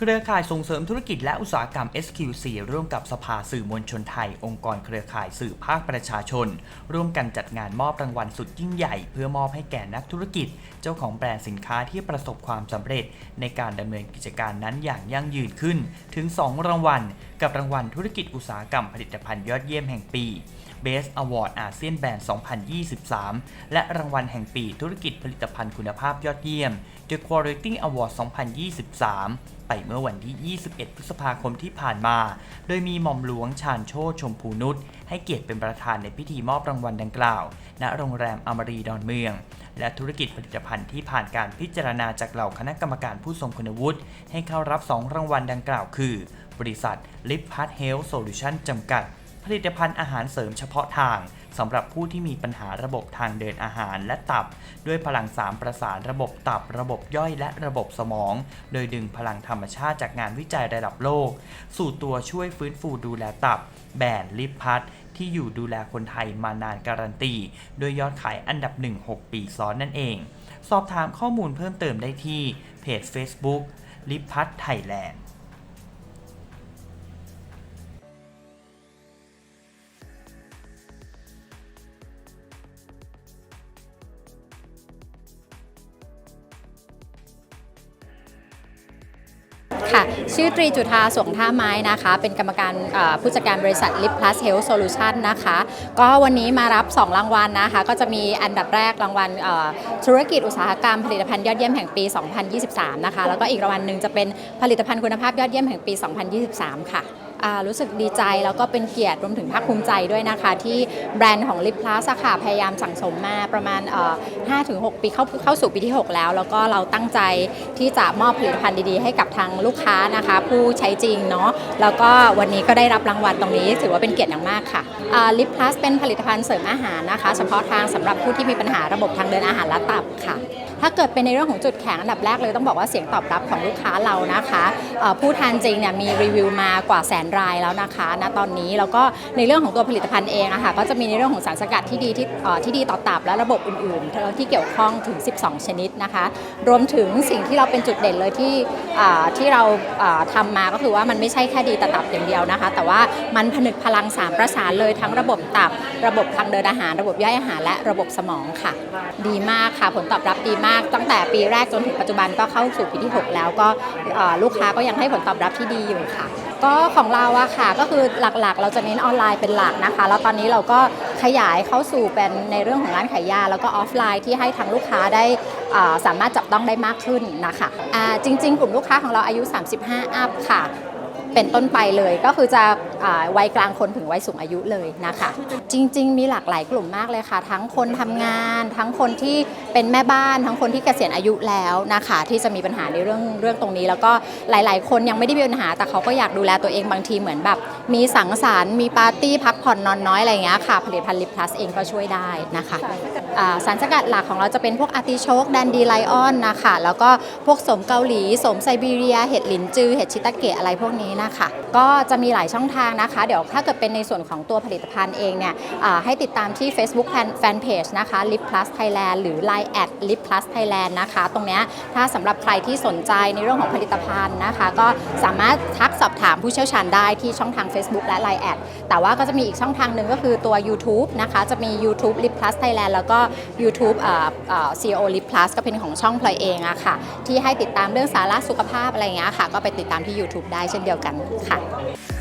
เครือข่ายส่งเสริมธุรกิจและอุตสาหกรรม SQ4 ร่วมกับสภาสื่อมวลชนไทย องค์กรเครือข่ายสื่อภาคประชาชน ร่วมกันจัดงานมอบรางวัลสุดยิ่งใหญ่ เพื่อมอบให้แก่นักธุรกิจ เจ้าของแบรนด์สินค้าที่ประสบความสำเร็จ ในการดำเนินกิจการนั้นอย่างยั่งยืนขึ้น ถึง 2 รางวัล กับรางวัลธุรกิจอุตสาหกรรมผลิตภัณฑ์ยอดเยี่ยมแห่งปี Best Award อาเซียนแบรนด์ 2023 และรางวัลแห่งปีธุรกิจผลิตภัณฑ์คุณภาพยอดเยี่ยม The Quality Award 2023 ไปเมื่อวันที่ 21 พฤษภาคมที่ผ่านมา โดยมีหม่อมหลวงชาญโชติชมพูนุชให้เกียรติเป็นประธานในพิธีมอบรางวัลดังกล่าว ณ โรงแรมอมรีดอนเมือง และธุรกิจผลิตภัณฑ์ที่ผ่านการพิจารณาจากเหล่าคณะกรรมการผู้ทรงคุณวุฒิให้เข้ารับ 2 รางวัลดังกล่าว คือบริษัท l i p p a t Health Solution จำกัด ผลิตภัณฑ์อาหารเสริมเฉพาะทางสำหรับผู้ที่มีปัญหาระบบทางเดินอาหารและตับ ด้วยพลังสามประสานระบบตับ ระบบย่อยและระบบสมอง โดยดึงพลังธรรมชาติจากงานวิจัยระดับโลก สู่ตัวช่วยฟื้นฟูดูแลตับ แบรนด์ลิปพัทที่อยู่ดูแลคนไทยมานานการันตีโดยยอดขายอันดับ 1 6 ปีซ้อนนั่นเอง สอบถามข้อมูลเพิ่มเติมได้ที่เพจ Facebook ลิปพัทไทยแลนด์ ค่ะ ชื่อตรีจุธาสวงท่าไม้นะคะ เป็นกรรมการผู้จัดการบริษัท Lip Plus Health Solution นะคะ ก็วันนี้มารับ 2 รางวัลนะคะ ก็จะมีอันดับแรกรางวัลธุรกิจอุตสาหกรรมผลิตภัณฑ์ยอดเยี่ยมแห่งปี 2023 นะคะ แล้วก็อีกรางวัลหนึ่งจะเป็นผลิตภัณฑ์คุณภาพยอดเยี่ยมแห่งปี 2023 ค่ะ รู้สึกดีใจแล้วก็เป็นเกียรติรวมถึงภาคภูมิใจด้วยนะคะ ที่แบรนด์ของ Lip Plus ค่ะพยายามสั่งสมมาประมาณ 5-6 ปีเข้าเข้าสู่ปีที่ 6 แล้ว แล้วก็เราตั้งใจที่จะมอบผลิตภัณฑ์ดีๆ ให้กับทางลูกค้านะคะ ผู้ใช้จริงเนาะแล้วก็วันนี้ก็ได้รับรางวัลตรงนี้ ถือว่าเป็นเกียรติอย่างมากค่ะลิปพลัสเป็นผลิตภัณฑ์เสริมอาหารนะคะ เฉพาะทางสำหรับผู้ที่มีปัญหาระบบทางเดินอาหารและตับค่ะถ้าเกิดเป็นในเรื่องของจุดแข็งอันดับแรกเลยต้องบอกว่าเสียงตอบรับของลูกค้าเรานะคะผู้ทานจริงเนี่ยมีรีวิวมากว่าแสนรายแล้วนะคะณตอนนี้แล้วก็ในเรื่องของตัวผลิตภัณฑ์เองอะค่ะก็จะมีในเรื่องของสารสกัดที่ดีที่ที่ดีต่อตับและระบบอื่นๆ ที่เกี่ยวข้องถึง 12 ชนิดนะคะ รวมถึงสิ่งที่เราเป็นจุดเด่นเลยที่ที่เราอ่าทำมาก็คือว่ามันไม่ใช่แค่ดีต่อตับอย่างเดียวนะคะ แต่ว่ามันผนึกพลังสามประสานเลยทั้งระบบตับ ระบบทางเดินอาหาร ระบบย่อยอาหารและระบบสมองค่ะ ดีมากค่ะผลตอบรับดีมาก ตั้งแต่ปีแรกจนถึงปัจจุบันก็เข้าสู่ปีที่ 6 แล้วก็ลูกค้าก็ยังให้ผลตอบรับที่ดีอยู่ค่ะ ก็ของเราอะค่ะก็คือหลักๆ เราจะเน้นออนไลน์เป็นหลักนะคะ แล้วตอนนี้เราก็ขยายเข้าสู่เป็นในเรื่องของร้านขายยา แล้วก็ออฟไลน์ที่ให้ทางลูกค้าได้สามารถจับต้องได้มากขึ้นนะคะะจริง ๆ กลุ่มลูกค้าของเราอายุ 35 อัพค่ะ เป็นต้นไปเลย ก็คือจะวัยกลางคนถึงวัยสูงอายุเลยนะคะ จริง ๆ มีหลากหลายกลุ่มมากเลยค่ะ ทั้งคนทำงาน ทั้งคนที่เป็นแม่บ้าน ทั้งคนที่เกษียณอายุแล้วนะคะ ที่จะมีปัญหาในเรื่องเรื่องตรงนี้ แล้วก็หลาย ๆ คนยังไม่ได้มีปัญหา แต่เขาก็อยากดูแลตัวเองบางทีเหมือนแบบ มีสังสรรค์มีปาร์ตี้พักผ่อนนอนน้อยอะไรอย่างเงี้ยค่ะผลิตภัณฑ์ลิปพลัสเองก็ช่วยได้นะคะสารสกัดหลักของเราจะเป็นพวกอาร์ติโชกแดนดีไลออนนะคะแล้วก็พวกสมเกาหลีสมไซบีเรียเห็ดหลินจือเห็ดชิตาเกะอะไรพวกนี้นะคะ ก็จะมีหลายช่องทางนะคะ เดี๋ยวถ้าเกิดเป็นในส่วนของตัวผลิตภัณฑ์เองเนี่ยให้ติดตามที่ Facebook Fanpage นะคะ Lip Plus Thailand หรือ Line at Lip Plus Thailand นะคะ ตรงนี้ถ้าสำหรับใครที่สนใจในเรื่องของผลิตภัณฑ์นะคะ ก็สามารถทักสอบถามผู้เชี่ยวชาญได้ที่ช่องทาง Facebook และ Line at แต่ว่าก็จะมีอีกช่องทางหนึ่งก็คือตัว YouTube นะคะ จะมี YouTube Lip Plus Thailand แล้วก็ YouTube เอ่อเอ่อ CEO Lip Plus ก็เป็นของช่องพลอยเองอะค่ะ ที่ให้ติดตามเรื่องสาระสุขภาพอะไรเงี้ยค่ะ ก็ไปติดตามที่ YouTube ได้เช่นเดียวกันค่ะ